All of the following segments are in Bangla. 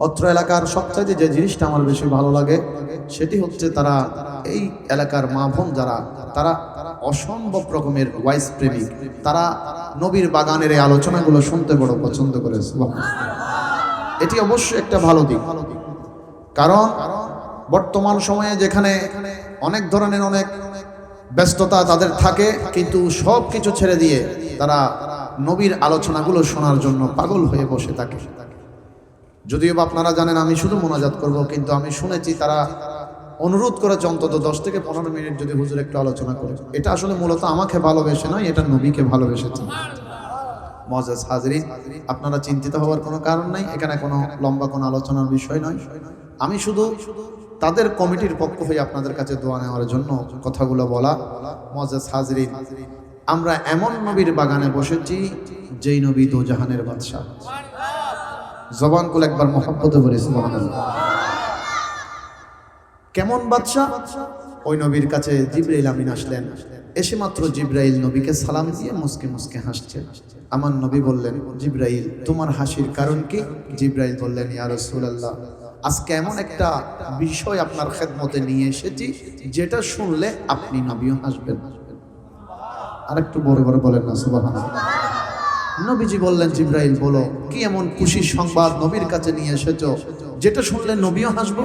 অত্র এলাকার সবচাইতে যে জিনিসটা আমার বেশি ভালো লাগে, সেটি হচ্ছে তারা এই এলাকার মা বোন যারা, তারা অসম্ভব রকমের ওয়াইস প্রেমিক। তারা নবীর বাগানের এই আলোচনাগুলো শুনতে বড় পছন্দ করে এটি অবশ্যই একটা ভালো দিক। কারণ বর্তমান সময়ে যেখানে অনেক ধরনের অনেক ব্যস্ততা তাদের থাকে, কিন্তু সব কিছু ছেড়ে দিয়ে তারা নবীর আলোচনাগুলো শোনার জন্য পাগল হয়ে বসে থাকে। যদিও বা আপনারা জানেন আমি শুধু মোনাজাত করব, কিন্তু আমি শুনেছি তারা অনুরোধ করেছে অন্তত দশ থেকে পনেরো মিনিট যদি হুজুর একটু আলোচনা করে। এটা আসলে মূলত আমাকে ভালোবেসে নয়, এটা নবীকে ভালোবেসেছে। মজাজ হাজরিন আপনারা চিন্তিত হওয়ার কোনো কারণ নাই, এখানে কোনো লম্বা কোনো আলোচনার বিষয় নয়। আমি শুধু তাদের কমিটির পক্ষ হয়ে আপনাদের কাছে দোয়া নেওয়ার জন্য কথাগুলো বলা। মজাজ হাজরি, আমরা এমন নবীর বাগানে বসেছি যেই নবী দো জাহানের বাদশাহ। জবান কুল একবার মহাব্বতে বলি সুবহানাল্লাহ। কেমন বাদশাহ? ওই নবীর কাছে জিব্রাইল আমিন আসলেন। এসে মাত্র জিব্রাইল নবীকে সালাম দিয়ে মুসকে মুসকে হাসছে। আমার নবী বললেন, জিব্রাইল, তোমার হাসির কারণ কি? জিব্রাইল বললেন, ইয়া রাসূলুল্লাহ, আজকে এমন একটা বিষয় আপনার খেদমতে নিয়ে এসেছি, যেটা শুনলে আপনি নবীও হাসবেন। আর একটু বড় বড় বলেন না, সুবহানাল্লাহ। নবীজি বললেন, জিব্রাইল, বলো, কি এমন খুশির সংবাদ নবীর কাছে নিয়ে এসেছ? যেটা শুনলে নবীও হাসবো?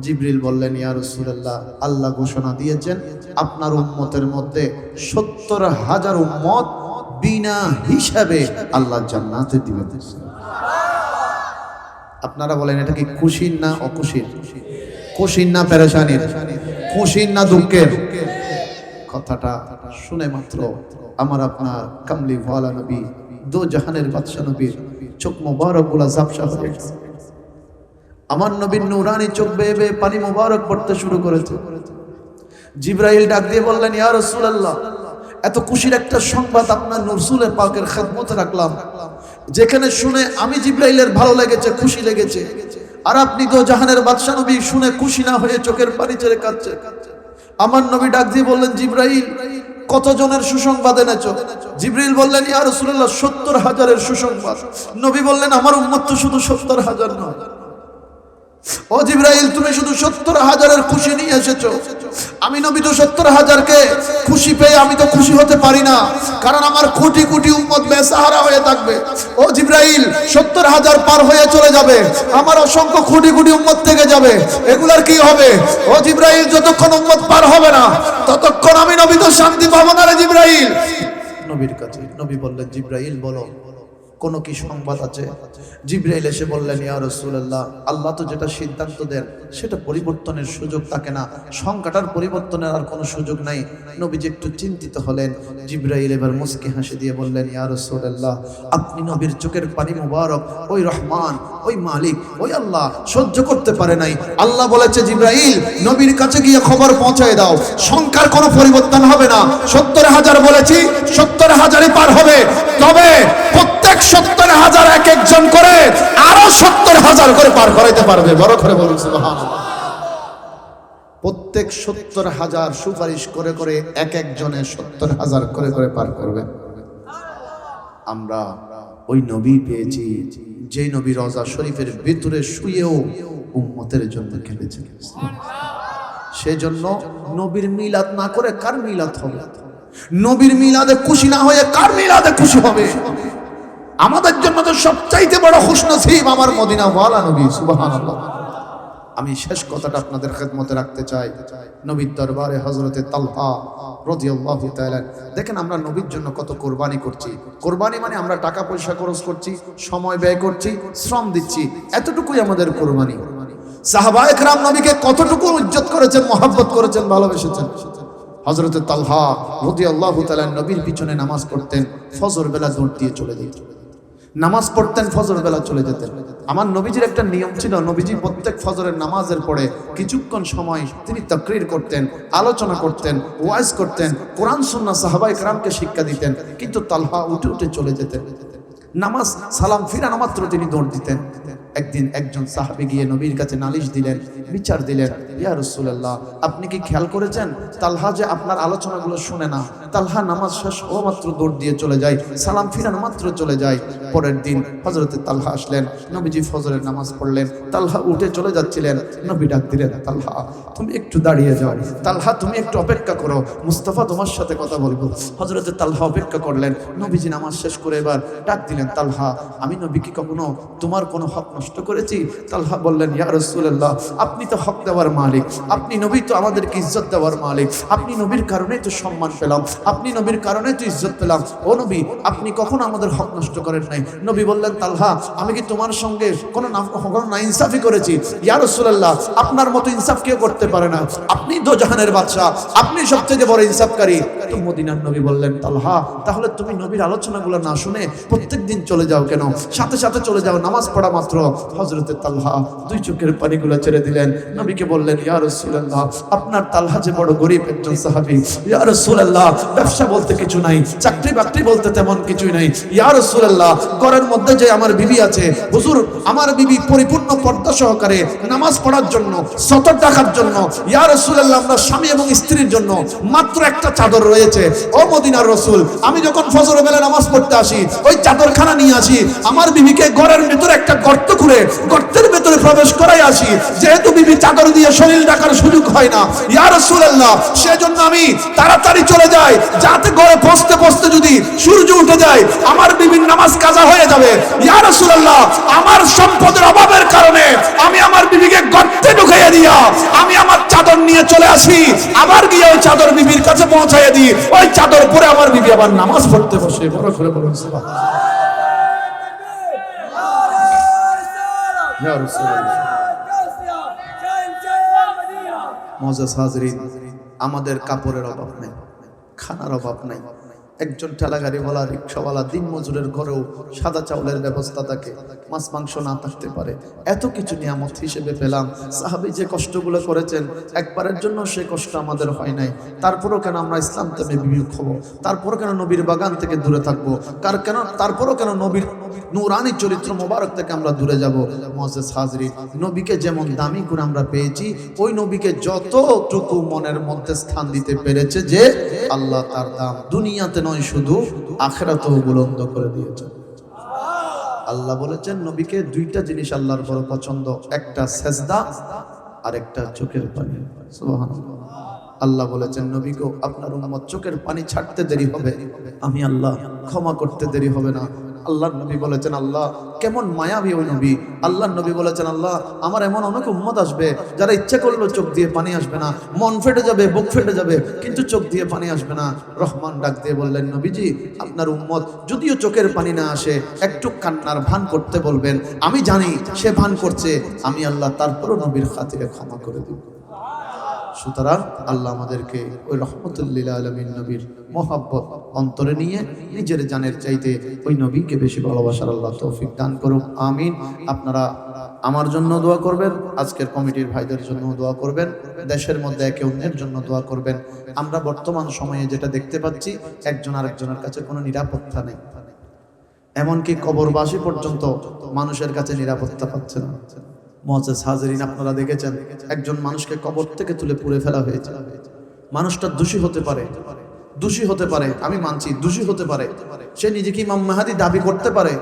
জিব্রিল বললেন, ইয়া রাসূলুল্লাহ, আল্লাহ ঘোষণা দিয়েছেন, আপনার উম্মতের মধ্যে সত্তর হাজার উম্মত বিনা হিসাবে আল্লাহ জান্নাতে দিবেন। আপনারা বলেন, এটা কি খুশির না অখুশির? খুশির না পেরেশানির, খুশির না দুঃখের? কথাটা শুনে মাত্র আমার আপনার কামলি ভালা নবী দো জাহানের বাদশা নবীর চোখ মোবারকগুলা ঝাপসা হয়ে গেছে আমার নবীর নুরানি চোখ বেয়ে বেয়ে পানি মোবারক পড়তে শুরু করেছে। জিব্রাইল ডাক দিয়ে বললেন, ইয়া রাসূলুল্লাহ, এত খুশির একটা সংবাদ আপনার রসুলের পাকের খেদমতে রাখলাম। যেখানে শুনে আমি জিব্রাইলের ভালো লেগেছে, খুশি লেগেছে। আর আপনি তো জাহানের বাদশা নবী শুনে খুশি না হয়ে চোখের পানি ছেড়ে কাঁদছে। আমার নবী ডাক দিয়ে বললেন, জিব্রাইল কতজনের সুসংবাদ এনেছো? জিব্রিল বললেন, ইয়া রাসূলুল্লাহ, সত্তর হাজারের সুসংবাদ। নবী বললেন, আমার উম্মত তো শুধু সত্তর হাজার নয়। ও জিব্রাইল, তুমি শুধু সত্তর হাজারের খুশি নিয়ে এসেছ। আমি নবী তো সত্তর হাজারকে খুশি পেয়ে আমি তো খুশি হতে পারি না। কারণ আমার কোটি কোটি উম্মত বেসাহারা হয়ে থাকবে। ও জিব্রাইল, সত্তর হাজার পার হয়ে চলে যাবে। আমার অসংখ্য কোটি কোটি উম্মত থেকে যাবে। এগুলার কি হবে? ও জিব্রাইল, যতক্ষণ উম্মত পার হবে না, ততক্ষণ আমি নবী তো শান্তি পাবো না রে জিব্রাইল। নবীর কাছে, নবী বললেন, জিব্রাইল, বলো। কোনো কি সংবাদ আছে? জিব্রাইল এসে বললেন, ইয়া রাসূলুল্লাহ, আল্লাহ তো যেটা সিদ্ধান্ত দেন, সেটা পরিবর্তনের সুযোগ থাকে না। সংখ্যাটার পরিবর্তনের আর কোনো সুযোগ নাই। নবীজি একটু চিন্তিত হলেন। জিব্রাইল এবার মুস্কি হাসি দিয়ে বললেন, ইয়া রাসূলুল্লাহ, আপনি নবীর চোখের পানি মুবারক, ওই রহমান, ওই মালিক, ওই আল্লাহ, সহ্য করতে পারে নাই। আল্লাহ বলেছে, জিব্রাইল, নবীর কাছে গিয়ে খবর পৌঁছায় দাও। সংখ্যার কোনো পরিবর্তন হবে না। সত্তর হাজার বলেছি, সত্তর হাজারই পার হবে। তবে প্রত্যেক সত্তর হাজার এক একজন করে আরও সত্তর হাজার করে পার করাইতে পারবে। বড় করে বলুন প্রত্যেক সত্তর হাজার সুপারিশ করে করে এক একজনে সত্তর হাজার করে করে পার করবে। আমরা ওই নবী পেয়েছি যে নবী রজা শরীফের ভিতরে শুয়েও উম্মতের জন্য খেলেছেন সেজন্য নবীর মিলাদ না করে কার মিলাদ হবে? নবীর মিলাদে খুশি না হয়ে কার মিলাদে খুশি হবে? আমাদের জন্য তো সবচাইতে বড় খুশ নসিব আমার মদিনা ওয়ালা নবী, সুবহানাল্লাহ। আমি শেষ কথাটা আপনাদের খেদমতে রাখতে চাই। নবীর দরবারে হজরতে তালহা রাদিয়াল্লাহু তাআলা দেখেন আমরা নবীর জন্য কত কোরবানি করছি। কোরবানি মানে আমরা টাকা পয়সা খরচ করছি, সময় ব্যয় করছি, শ্রম দিচ্ছি। এতটুকুই আমাদের কোরবানি। সাহাবা একরাম নবীকে কতটুকু ইজ্জত করেছেন, মহাব্বত করেছেন, ভালোবেসেছেন? হজরতে তালহা রাদিয়াল্লাহু তাআলা নবীর পিছনে নামাজ পড়তেন, ফজর বেলা দৌড় দিয়ে চলে যেতেন নামাজ পড়তেন ফজর বেলা চলে যেতেন। আমার নবীজির একটা নিয়ম ছিল, নবীজি প্রত্যেক ফজরের নামাজের পরে কিছুক্ষণ সময় তিনি তকরির করতেন, আলোচনা করতেন, ওয়াজ করতেন, কোরআন সন্না সাহাবাই কালামকে শিক্ষা দিতেন, কিন্তু তালহা উঠে উঠে চলে যেতেন। নামাজ, সালাম ফিরানো মাত্র তিনি দৌড় দিতেন। একদিন একজন সাহাবি গিয়ে নবীর কাছে নালিশ দিলেন, বিচার দিলেন, ইয়া রসুল্লাহ আপনি কি খেয়াল করেছেন? তালহা যে আপনার আলোচনাগুলো শুনে না। তালহা নামাজ শেষ ও মাত্র দৌড় দিয়ে চলে যায়, সালাম ফিরানো মাত্র চলে যায়। পরের দিন হজরতে তালহা আসলেন। নবীজি ফজরের নামাজ পড়লেন। তালহা উঠে চলে যাচ্ছিলেন। নবী ডাক দিলেন, তালহা, তুমি একটু দাঁড়িয়ে যাও। তালহা, তুমি একটু অপেক্ষা করো। মুস্তাফা তোমার সাথে কথা বলব। হজরতে তালহা অপেক্ষা করলেন। নবীজি নামাজ শেষ করে এবার ডাক দিলেন, তালহা, আমি নবী কি কখনো তোমার কোনো হক নষ্ট করেছি? তালহা বললেন, ইয়া রাসূলুল্লাহ, আপনি তো হক দেওয়ার মালিক। আপনি নবী তো আমাদেরকে ইজ্জত দেওয়ার মালিক। আপনি নবীর কারণেই তো সম্মান পেলাম। আপনি নবীর কারণেই তো ইজ্জত পেলাম। ও নবী, আপনি কখনো আমাদের হক নষ্ট করেন নাই। নবী বললেন, তালহা, আমি কি তোমার সঙ্গে কোনো কোনো না ইনসাফি করেছি? ইয়া রাসূলুল্লাহ, আপনার মতো ইনসাফ কেউ করতে পারে না। আপনি দো জাহানের বাদশাহ, আপনি সবচেয়ে বড় ইনসাফকারী। তো মদিনার নবী বললেন, তালহা, তাহলে তুমি নবীর আলোচনাগুলো না শুনে প্রত্যেক দিন চলে যাও কেন? সাথে সাথে চলে যাও, নামাজ পড়া মাত্র। হজরতে তালহা দুই চোখের পানিগুলো ছেড়ে দিলেন। নবীকে বললেন, ইয়া রাসূলুল্লাহ, আপনার তালহা যে বড় গরিব একজন সাহাবী। ইয়া রাসূলুল্লাহ, ব্যবসা বলতে কিছু নাই চাকরি বাকরি বলতে তেমন কিছুই নাই। ইয়া রাসূলুল্লাহ ঘরের মধ্যে যে আমার বিবি আছে, হুজুর, আমার বিবি পরিপূর্ণ পর্দা সহকারে নামাজ পড়ার জন্য, সতর টাকার জন্য, ইয়া রাসূলুল্লাহ, আমরা স্বামী এবং স্ত্রীর জন্য মাত্র একটা চাদর রয়েছে। ও মদিনার রসুল, আমি যখন ফজর বেলা নামাজ পড়তে আসি, ওই চাদরখানা নিয়ে আসি, আমার বিবিকে ঘরের ভেতরে একটা গর্ত খুলে গর্তের ভেতরে প্রবেশ করাই আসি। যেহেতু বিবি চাদর দিয়ে শরীর ডাকার সুযোগ হয় না, ইয়া রাসূলুল্লাহ, সেজন্য আমি তাড়াতাড়ি চলে যাই, যাতে ঘরে পৌঁছতে পৌঁছতে যদি সূর্য উঠে যায়, আমার বিবির নামাজ কাজা হয়ে যাবে। ইয়া রাসূলুল্লাহ, আমার সম্পদের অভাবের কারণে আমি আমার বিবিকে গর্তে ঢুকাইয়া দিয়া আমি আমার চাদর নিয়ে চলে আসি। আবার গিয়ে ওই চাদর বিবির কাছে পৌঁছাইয়া দিই। ওই চাদর পরে আমার বিবি আবার নামাজ পড়তে বসে। বড় করে বলুন। ইয়া হাজরিন, আমাদের কাপড়ের অভাব নাই, খানার অভাব নাই। একজন ঠেলা গাড়িওয়ালা রিক্সাওয়ালা দিন মজুরের ঘরেও সাদা চাউলের ব্যবস্থা থাকে। মাছ, মাংস না থাকতে পারে। এত কিছু নিয়ামত হিসেবে পেলাম। সাহাবি যে কষ্টগুলো করেছেন, একবারের জন্য সে কষ্ট আমাদের হয় নাই। তারপরও কেন আমরা ইসলাম তেমনি বিমুখ হব? তারপরও কেন নবীর বাগান থেকে দূরে থাকব? কার কেন, তারপরও কেন নবীর নুরানি চরিত্র মোবারক থেকে আমরা দূরে যাব? মজেস হাজরি, নবীকে যেমন দামি করে আমরা পেয়েছি, ওই নবীকে যতটুকু মনের মধ্যে স্থান দিতে পেরেছে যে আল্লাহ তার দাম দুনিয়াতে নয়, শুধু আখেরাতেও বুলন্দ করে দিয়েছেন। আল্লাহ বলেছেন, নবীকে দুইটা জিনিস আল্লাহর বড় পছন্দ, একটা সেজদা আর একটা চোখের পানি। আল্লাহ বলেছেন নবীকে আপনার উম্মত চোখের পানি ছাড়তে দেরি হবে। আমি আল্লাহ ক্ষমা করতে দেরি হবে না। আল্লাহর নবী বলেছেন, আল্লাহ, কেমন মায়াবী ওই নবী? আল্লাহর নবী বলেছেন, আল্লাহ, আমার এমন অনেক উম্মত আসবে যারা ইচ্ছা করল চোখ দিয়ে পানি আসবে না। মন ফেটে যাবে, বুক ফেটে যাবে, কিন্তু চোখ দিয়ে পানি আসবে না। রহমান ডাক দিয়ে বললেন, নবীজি, আপনার উম্মত যদিও চোখের পানি না আসে, একটু কান্নার ভান করতে বলবেন। আমি জানি সে ভান করছে, আমি আল্লাহ তারপরও নবীর খাতিরে ক্ষমা করে দিব। সুতরাং আল্লাহ আমাদেরকে ওই রহমতুল্লিল আলমিন নবীর মোহাব্বত অন্তরে নিয়ে নিজের জানের চাইতে ওই নবীকে বেশি ভালোবাসার আল্লাহ তৌফিক দান করুক আমিন। আপনারা আমার জন্য দোয়া করবেন, আজকের কমিটির ভাইদের জন্য দোয়া করবেন, দেশের মধ্যে একে অন্যের জন্য দোয়া করবেন। আমরা বর্তমান সময়ে যেটা দেখতে পাচ্ছি, একজন আরেকজনের কাছে কোনো নিরাপত্তা নেই। এমনকি কবরবাসী পর্যন্ত মানুষের কাছে নিরাপত্তা পাচ্ছে না। মজেস হাজারিন, আপনারা দেখেছেন, একজন মানুষকে কবর থেকে তুলে পুড়ে ফেলা হয়েছে। মানুষটা দোষী হতে পারে, দোষী হতে পারে, আমি মানছি, দোষী হতে পারে। সে নিজেকে ইমাম মাহাদি দাবি করতে পারে,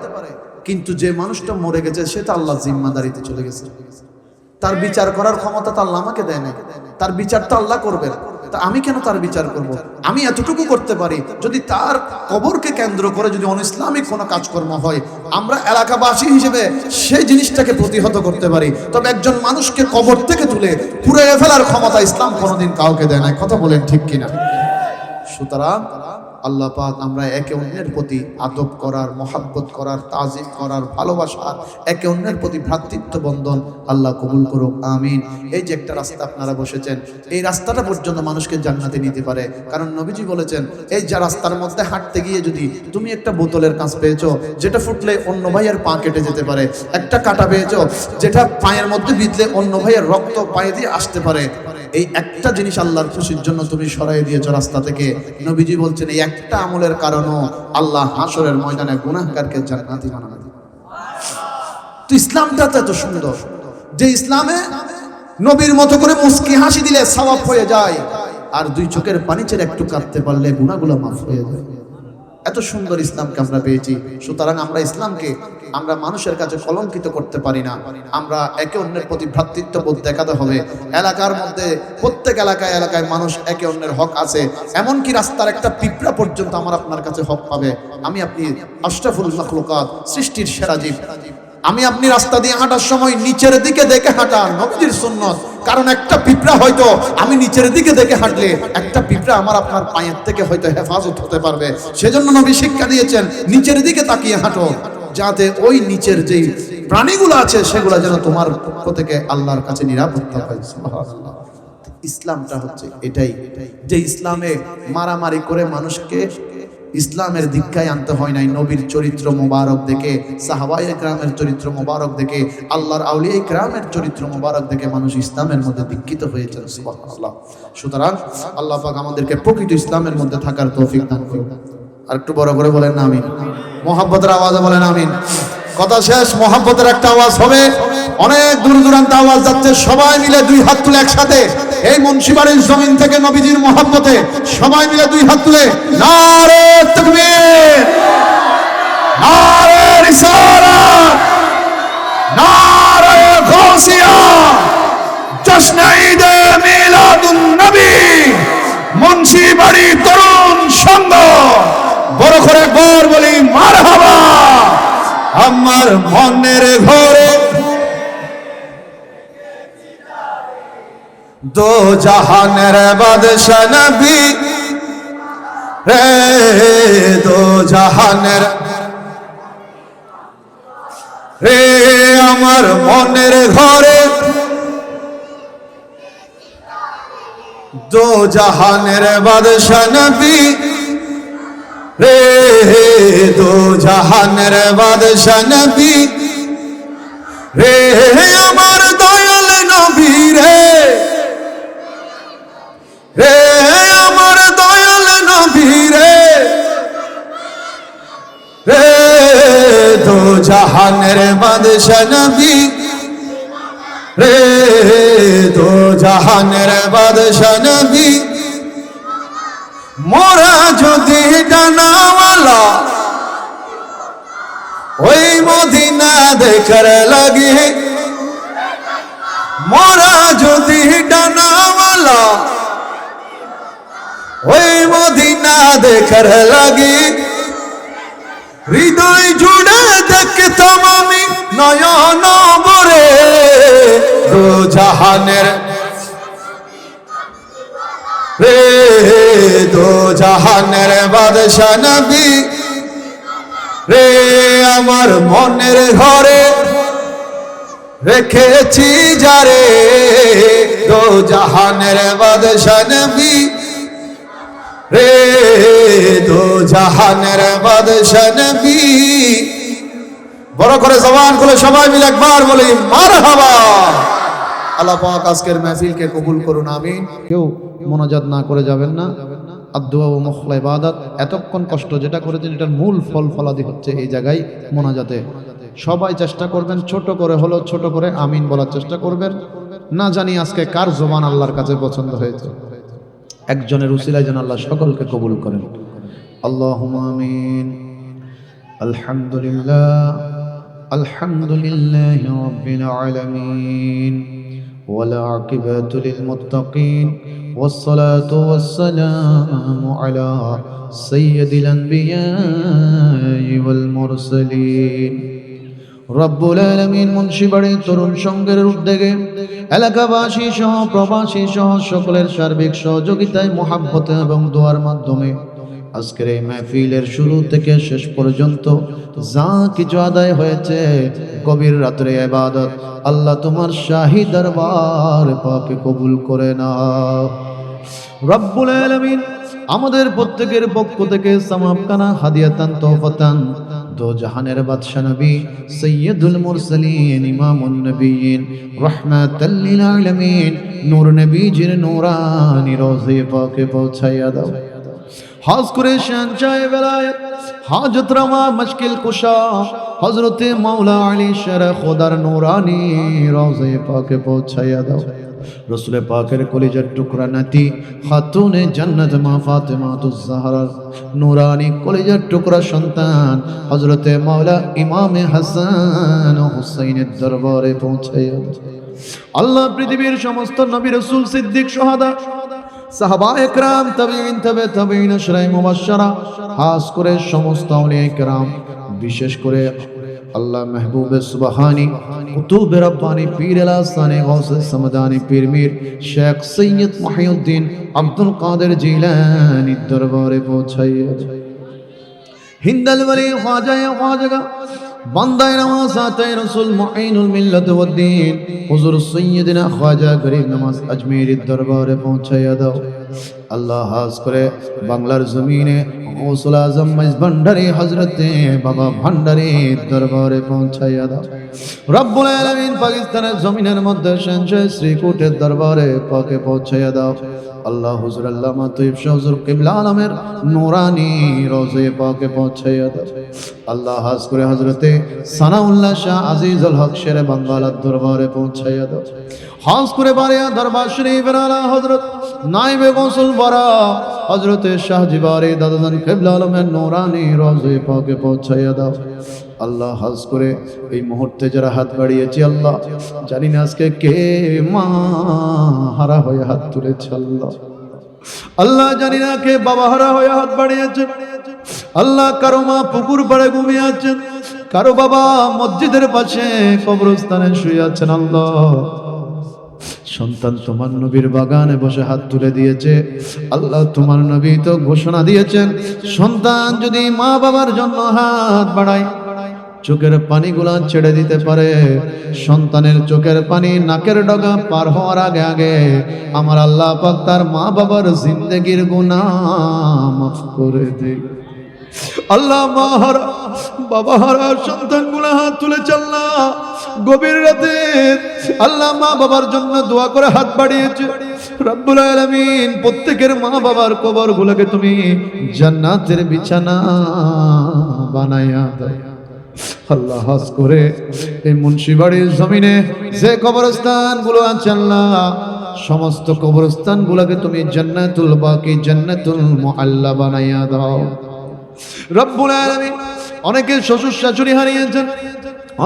কিন্তু যে মানুষটা মরে গেছে, সে তো আল্লাহ জিম্মাদারিতে চলে গেছে। তার বিচার করার ক্ষমতা তো আল্লাহ আমাকে দেয় নাই, তার বিচার তো আল্লাহ করবেন। তা আমি কেন তার বিচার করব। আমি এতটুকু করতে পারি যদি তার কবরকে কেন্দ্র করে যদি অনইসলামিক কোনো কাজকর্ম হয়। আমরা এলাকাবাসী হিসেবে সেই জিনিসটাকে প্রতিহত করতে পারি। তবে একজন মানুষকে কবর থেকে তুলে পুরে ফেলার ক্ষমতা ইসলাম কোনোদিন কাউকে দেয় না কথা বলেন ঠিক কিনা? সুতরাং আল্লাহ পাক আমরা একে অন্যের প্রতি আদব করার, মহাব্বত করার, তাজিম করার ভালোবাসার একে অন্যের প্রতি ভ্রাতৃত্ব বন্ধন আল্লাহ কবুল করুক, আমিন। এই যে একটা রাস্তা আপনারা বসেছেন, এই রাস্তাটা পর্যন্ত মানুষকে জান্নাতে নিতে পারে। কারণ নবীজি বলেছেন, এই যে রাস্তার মধ্যে হাঁটতে গিয়ে যদি তুমি একটা বোতলের কাজ পেয়েছ, যেটা ফুটলে অন্য ভাইয়ের পা কেটে যেতে পারে। একটা কাটা পেয়েছ, যেটা পায়ের মধ্যে বিঁধলে অন্য ভাইয়ের রক্ত পায়ে দিয়ে আসতে পারে। এই একটা জিনিস আল্লাহর খুশির জন্য তুমি সরাই দিয়েছ রাস্তা থেকে। নবীজি বলছেন, এই একটা আমলের কারণও আল্লাহ হাসরের ময়দানে গুনাহগারকে জান্নাতি বানাবে। তো ইসলামটা তো এত সুন্দর। যে ইসলামে নবীর মতো করে মুস্কি হাসি দিলে সওয়াব হয়ে যায়, আর দুই চোখের পানি ছেড়ে একটু কাঁদতে পারলে গুণাগুলো মাফ হয়ে যায়। এত সুন্দর ইসলামকে আমরা পেয়েছি। সুতরাং আমরা ইসলামকে আমরা মানুষের কাছে কলঙ্কিত করতে পারি না। আমরা একে অন্যের প্রতি ভ্রাতৃত্ববোধ দেখাতে হবে। এলাকার মধ্যে, প্রত্যেক এলাকায় এলাকায় মানুষ একে অন্যের হক আছে। এমনকি রাস্তার একটা পিঁপড়া পর্যন্ত আমার আপনার কাছে হক পাবে। আমি আপনি আশরাফুল মখলুকাত, সৃষ্টির সেরা জীব। আমি আপনি রাস্তা দিয়ে হাঁটার সময় নিচের দিকে দেখে হাঁটা, নবীজির সুন্নত। কারণ একটা পিঁপড়া হয়তো আমি নিচের দিকে দেখে হাঁটলে একটা পিঁপড়া আমার আপনার পায়ের থেকে হয়তো হেফাজত হতে পারবে। সেজন্য নবী শিক্ষা দিয়েছেন, নিচের দিকে তাকিয়ে হাঁটো। যাতে ওই নিচের যেই প্রাণীগুলো আছে, সেগুলো যেন তোমার পক্ষ থেকে আল্লাহর কাছে নিরাপত্তা পায়। ইসলামটা হচ্ছে এটাই। যে ইসলামে মারামারি করে মানুষকে ইসলামের দীক্ষায় আনতে হয় নাই, নবীর চরিত্র মোবারক দেখে সাহাবাই একরামের চরিত্র মোবারক দেখে, আল্লাহর আউলিয়া ইকরামের চরিত্র মোবারক দেখে মানুষ ইসলামের মধ্যে দীক্ষিত হয়েছে সুবহানাল্লাহ। সুতরাং আল্লাহ পাক আমাদেরকে প্রকৃত ইসলামের মধ্যে থাকার তৌফিক দান করুন। আর একটু বড় করে বলেন আমিন। মোহাব্বতের আওয়াজে বলেন আমিন। কথা শেষ, মোহাব্বতের একটা আওয়াজ হবে। অনেক দূর দূরান্ত আওয়াজ যাচ্ছে, সবাই মিলে দুই হাত তুলে একসাথে। এই মুন্সিবাড়ির জমিন থেকে নবীজির মোহাব্বতে সবাই মিলে দুই হাত তুলে, নারে মিলাদুন নবী, মুন্সিবাড়ি তরুণ সংঘ। বড় করে বর বলি মার মারহাবা। আমার মনের ঘরে দো জাহানের বাদশা নবী। রে দো জাহানের, রে আমার মনের ঘরে দো জাহানের বাদশা নবী। রে দো জাহানের বাদশা নবী। রে আমার দয়াল নবী রে। রে আমার দয়াল নবী রে। রে দো জাহানের বাদশা নবী। রে দো জাহানের বাদশা নবী। মোরা যদি ডানাওয়ালা ওই মদিনা দেখার লাগে। মোরা যদি ডানাওয়ালা ওই মদিনা দেখার লাগে। হৃদয় জুড়ে দেখতাম আমি নয়ন বরে দো জাহানের রে দো জাহানের বাদশা নবী রে আমার মনের ঘরে রেখেছি যারে দো জাহানের বাদশা রে দো জাহানের বাদশা বড় করে জবান করে সবাই মিলে একবার বলি, মারহাবা। আল্লাহ পাক আজকের মাহফিলকে কবুল করুন, আমিন। কেউ মোনাজাত না করে যাবেন না। আদুয়া ও মখলা ইবাদত, এতক্ষণ কষ্ট যেটা করেছেন, এটার মূল ফল ফলাদি হচ্ছে এই জায়গায় মোনাজাতে। সবাই চেষ্টা করবেন, ছোট করে হলো ছোট করে আমিন বলার চেষ্টা করবেন। না জানি আজকে কার জবান আল্লাহর কাছে পছন্দ হয়েছে। একজনের উসিলায় যেন আল্লাহ সকলকে কবুল করেন। আল্লাহ আমিন। আলহামদুলিল্লাহ আলহামদুলিল্লাহ রব্বিল আলামিন। ওয়ালা আকিবাতুল মুত্তাকিন। والصلاة والسلام على سيد الأنبياء والمرسلين রব্বুল আলমিন মুন্সিবাড়ি তরুণ সংঘের উদ্যোগে এলাকাবাসী সহ প্রবাসী সহ সকলের সার্বিক সহযোগিতায় মোহাব্বত এবং দোয়ার মাধ্যমে আজকের এই মাহফিলের শুরু থেকে শেষ পর্যন্ত যা কিছু আদায় হয়েছে কবির রাত্রে ইবাদত আল্লাহ তোমার শাহী দরবার পাকে কবুল করে নাও রব্বুল আলামিন আমাদের প্রত্যেকের পক্ষ থেকে সামাপকানা হাদিয়াতান তোফাতান দো জাহানের বাদশা নবী, সৈয়দুল মুরসালিন, ইমামুন নবীন, রহমাতাল লিল আলামিন, নূর নবীজির নূরানি রোজে পাকে পৌঁছাইয়া দাও। হজ করে শানচায় বেলায়ত হাজত রমা মুশকিল কুশা হযরত মাওলা আলী শের খোদার নূরানি রওজে পাকে পৌঁছাইয়া দাও। রসুল পাকের কলিজার টুকরা নাতি খাতুনে জান্নাত মা ফাতেমা তুজাহরার নূরানি কলিজার টুকরা সন্তান হযরতে মাওলা ইমামে হাসান হুসাইনের দরবারে দাও আল্লাহ পৃথিবীর সমস্ত নবী রসুল সিদ্দিক সোহাদা, সাহাবা একরাম তবে খাস করে সমস্ত একরাম, বিশেষ করে আল্লাহ মেহবুব সুবহানি, কুতুব রব্বানি, পীর আলাসানি গৌস সমদানি পীর মীর শেখ সৈয়দ মহিউদ্দিন আব্দুল কাদের জিলানি দরবারে পৌঁছাইয়া। হিন্দাল বলি খাজগা বান্দায় নামাজ আতায় রসুল মুঈনুল মিল্লাত ওয়াদ্দিন হুজুর সৈয়দিনা খাজা গরিব নামাজ আজমিরের দরবারে পৌঁছাইয়া দাও। আল্লাহ হাজ করে বাংলার জমিনে গৌসুল আজম মাইজ ভান্ডারি হজরতে বাবা ভান্ডারি দরবারে পৌঁছাইয়া দাও। রব্বুল আলামিন পাকিস্তানের জমিনের মধ্যে সঞ্চয় শ্রীকুটের দরবারে পাকে পৌঁছাইয়া দাও। আল্লাহ হুজুর আল্লামা তৈব হুজুর কিবলা আলমের নুরানি রোজে পাকে পৌঁছাইয়া দাও আল্লাহ হাজ করে হজরতে সানাউল্লাহ শাহ আজিজুল হক শেরে বাঙ্গালার দরবারে পৌঁছাইয়া দাও হাজ করে বারিয়া দরবার শরীফের আলা হজরত নাইবে গৌসুল বরা হজরতে শাহ জিবারে দাদাদান কিবলা আলমের নুরানি রোজে পাকে পৌঁছাইয়া দাও আল্লাহ হাজ করে এই মুহূর্তে যারা হাত বাড়িয়েছি আল্লাহ, জানি না আজকে কে মা হারা হয়ে হাত তুলেছে আল্লাহ। আল্লাহ জানি না কে বাবা হারা হয়ে হাত বাড়িয়েছে। আল্লাহ কারও মা পুকুর পাড়ে ঘুমিয়ে আছেন কারও বাবা মসজিদের পাশে কবরস্থানে শুয়ে আছেন আল্লাহ। সন্তান তোমার নবীর বাগানে বসে হাত তুলে দিয়েছে। আল্লাহ তোমার নবী তো ঘোষণা দিয়েছেন, সন্তান যদি মা বাবার জন্য হাত বাড়ায় চোখের পানিগুলা ছেড়ে দিতে পারে। সন্তানের চোখের পানি নাকের ডগা পার হওয়ার আগে আগে আমার আল্লাহ পাক তার মা বাবার জিন্দগির গুনাহ মাফ করে দেয় আল্লাহ মা হারা বাবা হারা সন্তানগুলা হাত তুলে চাল্লা গভীর রাতে আল্লাহ মা বাবার জন্য দোয়া করে হাত বাড়িয়েছে। রব্বুল আলামিন প্রত্যেকের মা বাবার কবর গুলোকে তুমি জান্নাতের বিছানা বানাইয়া দেয় আল্লাহ হাস করে। এই মুন্সিবাড়ির জমিনে যে কবরস্থানগুলো আছে আল্লাহ, সমস্ত কবরস্থান গুলোকে তুমি জান্নাতুল বাকি জান্নাতুল মুআল্লা বানাইয়া দাও। রব্বুল আলামিন অনেকে শ্বশুর শাশুড়ি হারিয়েছেন,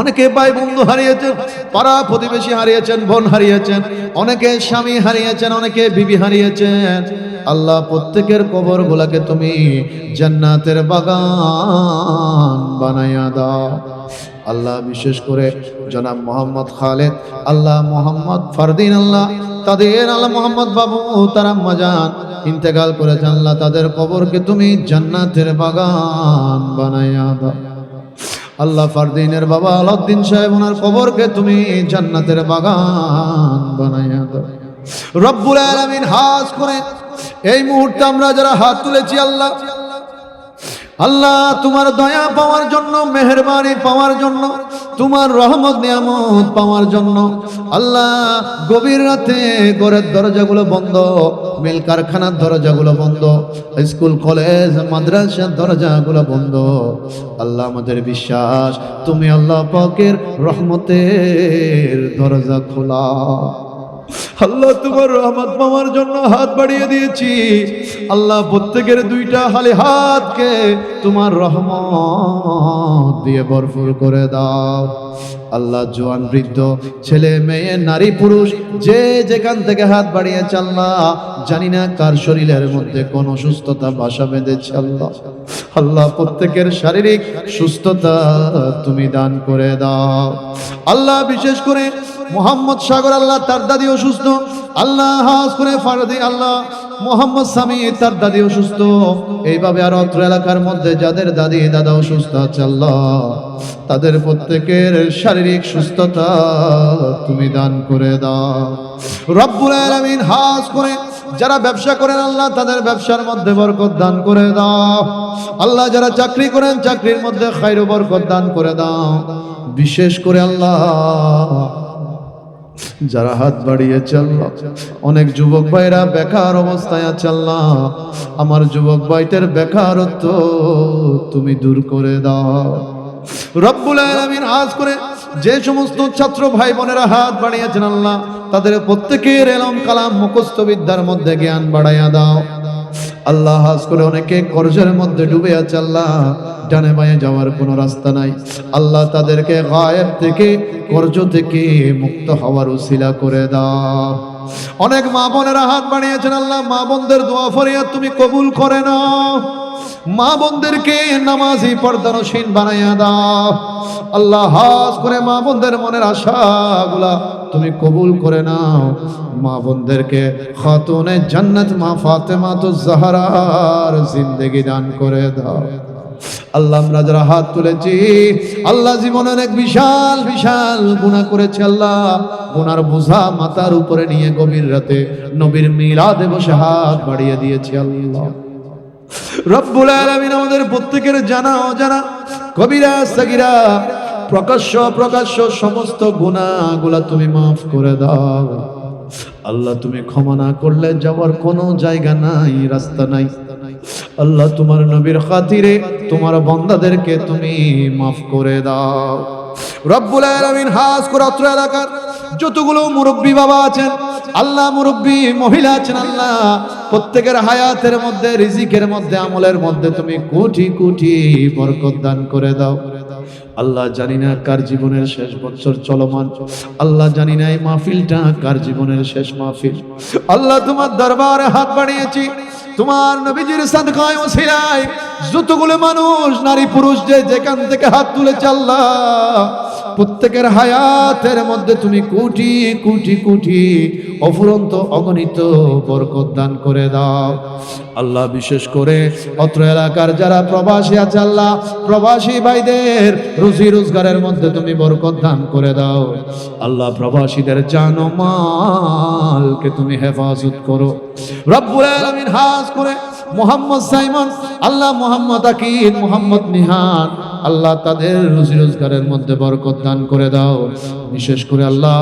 অনেকে ভাই বন্ধু হারিয়েছেন, পাড়া প্রতিবেশী হারিয়েছেন, বোন হারিয়েছেন, অনেকে স্বামী হারিয়েছেন, অনেকে বিবি হারিয়েছেন। আল্লাহ প্রত্যেকের কবর গুলাকে তুমি জান্নাতের বাগান বানাইয়া দাও। আল্লাহ বিশেষ করে জনাব মোহাম্মদ খালেদ, আল্লাহ মোহাম্মদ ফারদিন, আল্লাহ তাদের, আল্লাহ মোহাম্মদ বাবু, তারা মজান ইন্তেকাল করেছেন আল্লাহ তাদের কবরকে তুমি জান্নাতের বাগান বানাইয়া দাও। আল্লাহ ফারদিনের বাবা আলাউদ্দিন সাহেব, ওনার কবরকে তুমি জান্নাতের বাগান বানাইয়া দাও। রব্বুল আলামিন হাজ করে এই মুহূর্তে আমরা যারা হাত তুলেছি, আল্লাহ। আল্লাহ, তোমার দয়া পাওয়ার জন্য, মেহরবানি পাওয়ার জন্য, তোমার রহমত, নিয়ামত পাওয়ার জন্য, আল্লাহ, গভীর রাতে ঘরের দরজাগুলো বন্ধ মিল কারখানার দরজাগুলো বন্ধ, স্কুল, কলেজ, মাদ্রাসার দরজাগুলো বন্ধ। আল্লাহ, আমাদের বিশ্বাস, তুমি আল্লাহ পাকের রহমতের দরজা খোলা। আল্লাহ তোমার রহমত পাওয়ার জন্য হাত বাড়িয়ে দিয়েছি। আল্লাহ প্রত্যেকের দুইটা হালে হাতকে তোমার রহমত দিয়ে ভরপুর করে দাও। আল্লাহ জোয়ান বৃদ্ধ, ছেলে, মেয়ে, নারী, পুরুষ, যে যেখান থেকে হাত বাড়িয়ে আল্লাহ, জানি না কার শরীরের মধ্যে কোন সুস্থতা বাসা বেঁধেছে আল্লাহ। আল্লাহ প্রত্যেকের শারীরিক সুস্থতা তুমি দান করে দাও। আল্লাহ বিশেষ করে মোহাম্মদ সাগর, আল্লাহ তার দাদি অসুস্থ। আল্লাহ হাস করে ফারদি আল্লাহ মোহাম্মদ সামি তার দাদি অসুস্থ। এইভাবে আর অত্র এলাকার মধ্যে যাদের দাদি, দাদা অসুস্থ আছে, আল্লাহ তাদের প্রত্যেকের শারীরিক সুস্থতা তুমি দান করে দাও। রব্বুল আলামিন হাস করে, যারা ব্যবসা করেন, আল্লাহ তাদের ব্যবসার মধ্যে বরকত দান করে দাও। আল্লাহ যারা চাকরি করেন, চাকরির মধ্যে খাইর বরকত দান করে দাও। বিশেষ করে আল্লাহ যারা হাত বাড়িয়েছে আল্লাহ অনেক যুবক ভাইরা বেকার অবস্থায় আছে আমার যুবক ভাইদের বেকারত্ব তুমি দূর করে দাও। রব্বুল আলামিন আজ করে যে সমস্ত ছাত্র ভাই বোনেরা হাত বাড়িয়েছেন আল্লাহ তাদের প্রত্যেকের এলম কালাম মুখস্থ বিদ্যার মধ্যে জ্ঞান বাড়াইয়া দাও। আল্লাহ হাজ করে অনেকে কর্জের মধ্যে ডুবে আছে আল্লাহ ডানে বাঁয়ে যাওয়ার কোনো রাস্তা নাই। আল্লাহ তাদেরকে গায়েব থেকে কর্জ থেকে মুক্ত হওয়ার উসিলা করে দাও। অনেক মা বোনেরা হাত বাড়িয়েছেন, আল্লাহ, মা বোনদের দোয়া ফরিয়াদ তুমি কবুল করে নাও। মা বোনদেরকে নামাজি পর্দানসীন বানাইয়া দাও। আল্লাহ হাজ করে মা বোনদের মনের আশাগুলা তুমি কবুল করে নাও। মা বোনদেরকে খাতুনে জান্নাত মা ফাতেমা তো জাহারার জিন্দেগি দান করে দাও। আল্লাহ, আমরা যারা হাত তুলেছি, আল্লাহ জীবনে অনেক বিশাল বিশাল গুণা করেছে আল্লাহ। গুনার বোঝা মাথার উপরে নিয়ে গভীর রাতে নবীর মিলাদে বসে হাত বাড়িয়ে দিয়েছি আল্লাহ। রব্বুল আমাদের প্রত্যেকের জানা, অজানা, কবিরা প্রকাশ্য প্রকাশ্য সমস্ত তুমি মাফ করে দাও। আল্লাহ, তুমি ক্ষমা না করলে যাওয়ার কোনো জায়গা নাই, রাস্তা নাই। আল্লাহ তোমার নবীর খাতিরে তোমার বন্দাদেরকে তুমি মাফ করে দাও। রব্বুল আলামিন হাস করে এলাকার যতগুলো মুরব্বী বাবা আছেন, আল্লাহ মুরব্বী মহিলা আছেন, আল্লাহ প্রত্যেকের হায়াতের মধ্যে, রিজিকের মধ্যে, আমলের মধ্যে তুমি কোটি কোটি বরকত দান করে দাও। আল্লাহ জানি না কার জীবনের শেষ বছর চলমান, আল্লাহ জানি না এই মাহফিলটা কার জীবনের শেষ মাহফিল। আল্লাহ তোমার দরবারে হাত বাড়িয়েছি তোমার নবীজির সাদকায় ওসিলায় যতগুলো মানুষ নারী পুরুষ যে যেখান থেকে হাত তুলে আল্লাহ প্রত্যেকের হায়াতের মধ্যে তুমি কোটি কোটি কোটি অফুরন্ত অগণিত বরকত দান করে দাও। আল্লাহ বিশেষ করে অত্র এলাকার যারা প্রবাসী আছে, আল্লাহ প্রবাসী ভাইদের রুজি রোজগারের মধ্যে তুমি বরকত দান করে দাও। আল্লাহ প্রবাসীদের জানো মালকে তুমি হেফাজত করো। রব্বুল আলামিন হাজ করে মোহাম্মদ সাইমন, আল্লাহ মোহাম্মদ আকিদ মোহাম্মদ নিহান আল্লাহ তাদের রুজি রোজগারের মধ্যে বরকত দান করে দাও। বিশেষ করে আল্লাহ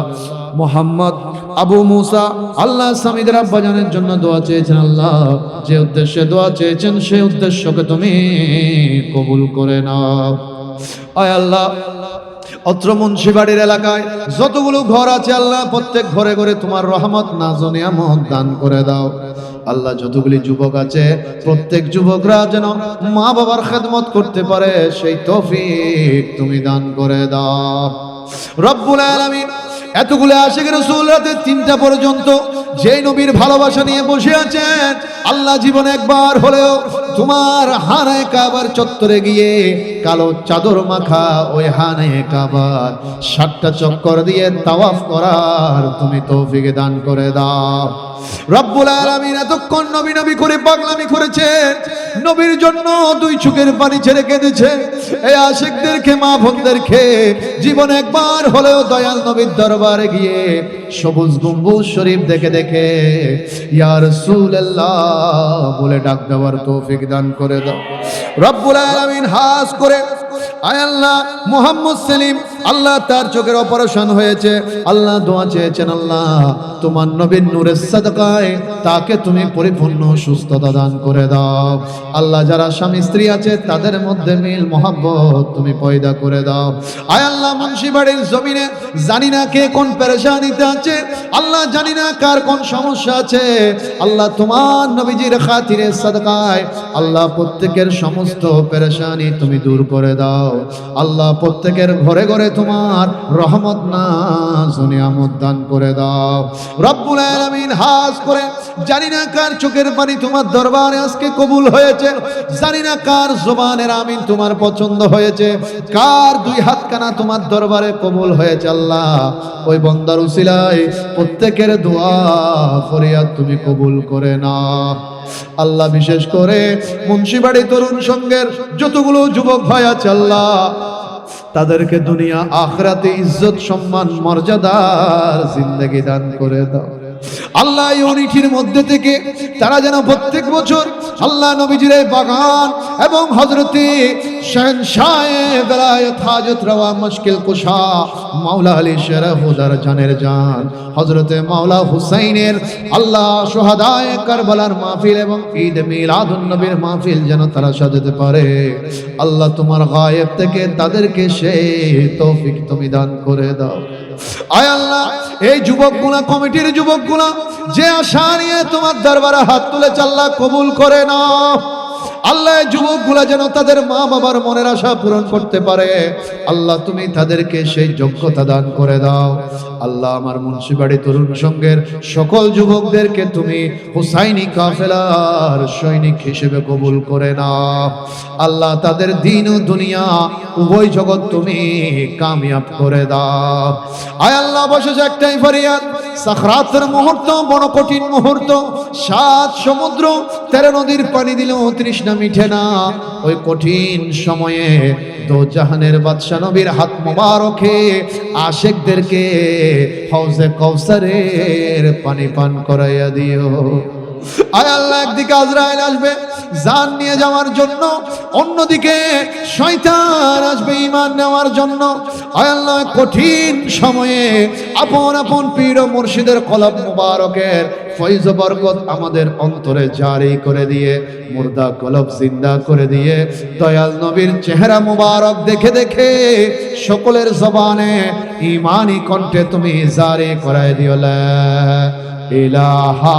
মোহাম্মদ আবু মুসা, আল্লাহ সামিদের আব্বাজানের জন্য দোয়া চেয়েছেন আল্লাহ। যে উদ্দেশ্যে দোয়া চেয়েছেন, সেই উদ্দেশ্যকে তুমি কবুল করে নাও। আয় আল্লাহ অত্র মুন্সিবাড়ির এলাকায় যতগুলো ঘর আছে আল্লাহ, প্রত্যেক ঘরে ঘরে তোমার রহমত নাজো নিয়ামত দান করে দাও। আল্লাহ যতগুলি যুবক আছে, প্রত্যেক যুবকরা যেন মা বাবার খেদমত করতে পারে, সেই তৌফিক তুমি দান করে দাও। রব্বুল আলামিন, এতগুলো আশেখ রসুল রাতে তিনটা পর্যন্ত যেই নবীর ভালোবাসা নিয়ে বসে আছেন, আল্লাহ জীবনে একবার হলেও তোমার হানায় কাবার চত্বরে গিয়ে কালো চাদর মাখা ওই হানায় কাবার সাতটা চক্কর দিয়ে তাওয়াফ করার তুমি তৌফিকে দান করে দাও। রব্বুল আলামিন এতক্ষণ নবী নবী করে পাগলামি করেছে নবীর জন্য দুই চোখের পানি ছেড়ে কেঁদেছে। এই আশিকদেরকে, মা বোনদেরকে জীবন একবার হলেও দয়াল নবীর দরবারে গিয়ে সবুজ গম্বুজ শরীফ দেখে দেখে, ইয়া রাসূলুল্লাহ, বলে ডাক দেওয়ার তৌফিক দান করে দাও। রব্বুল আলামিন হাস করে আয় আল্লাহ মোহাম্মদ সেলিম আল্লাহ তার চোখের অপারেশন হয়েছে। আল্লাহ দোয়া চেয়েছেন, আল্লাহ, তোমার নবীন নূরের সাদকায় তাকে তুমি পরিপূর্ণ সুস্থতা দান করে দাও। আল্লাহ, যারা স্বামী, স্ত্রী আছে, তাদের মধ্যে মিল, মোহাব্বত তুমি পয়দা করে দাও। আয় আল্লাহ, মুন্সি বাড়ির জমিনে জানি না কে কোন পেরেশানিতে আছে। আল্লাহ, জানি না কার কোন সমস্যা আছে। আল্লাহ, তোমার নবীজির খাতিরে সাদকায় আল্লাহ, প্রত্যেকের সমস্ত পেরেশানি তুমি দূর করে দাও। আল্লাহ, প্রত্যেকের ঘরে ঘরে তোমার রহমত না নিয়ামত দান করে দাও। রব্বুল আলামিন হাস করে, জানি না কার চোখের পানি তোমার দরবারে আজকে কবুল হয়েছে, জানি না কার জবানের আমিন তোমার পছন্দ হয়েছে, কার দুই হাত কানা তোমার দরবারে কবুল হয়েছে আল্লাহ। ওই বন্দার উসিলায় প্রত্যেকের দোয়া, ফরিয়াদ তুমি কবুল করে না আল্লাহ বিশেষ করে মুন্সিবাড়ি তরুণ সঙ্গের যতগুলো যুবক ভাই আছে আল্লাহ তাদেরকে দুনিয়া আখরাতে ইজ্জত সম্মান মর্যাদার জিন্দগি দান করে দাও। আল্লাহ ইউনিটির মধ্যে থেকে তারা যেন প্রত্যেক বছর আল্লাহ নবীজির বাগান এবং হজরতে মুশকিল মাওলা হজরতে মাওলা হুসাইনের আল্লাহ এবং যেন তারা সাজাতে পারে। আল্লাহ তোমার গায়েব থেকে তাদেরকে সেই তৌফিক তুমি দান করে দাও। আয় আল্লাহ এই যুবকগুলা, কমিটির যুবকগুলা, যে আশা নিয়ে তোমার দরবারে হাত তুলে চাল্লা কবুল করে না আল্লাহ যুবকগুলা যেন তাদের মা বাবার মনের আশা পূরণ করতে পারে। আল্লাহ, তুমি তাদেরকে সেই যোগ্যতা দান করে দাও। আল্লাহ, আমার মুন্সিবাড়ি তরুণ সংঘের সকল যুবকদেরকে তুমি হুসাইনি কাফেলার সৈনিক হিসেবে কবুল করে নাও। আল্লাহ, তাদের দিন ও দুনিয়া, উভয় জগৎ তুমি কামিয়াব করে দাও। আয় আল্লাহ বসেছে একটাই ফরিয়াদ সাখরাতের মুহূর্ত, বড় কঠিন মুহূর্ত। সাত সমুদ্র, তেরো নদীর পানি দিলেও তৃষ্ণা মিঠে না। ওই কঠিন সময়ে দো জাহানের বাদশাহ নবীর হাত মোবারকে আশেকদেরকে হাউজে কৌসারের পানি পান করাইয়া দিও। আয় আল্লাহ, একদিকে আজরাইল আসবে জান নিয়ে যাওয়ার জন্য, অন্যদিকে শয়তান আসবে ঈমান নেওয়ার জন্য। আল্লাহ, কঠিন সময়ে আপন আপন পীর মুর্শিদের কলব মুবারকের ফৈজ বরকত আমাদের অন্তরে জারি করে দিয়ে, মুর্দা কলব জিন্দা করে দিয়ে, দয়াল নবীর চেহারা মুবারক দেখে দেখে সকলের জবানে ইমানি কণ্ঠে তুমি জারি করায় দিও ইলাহা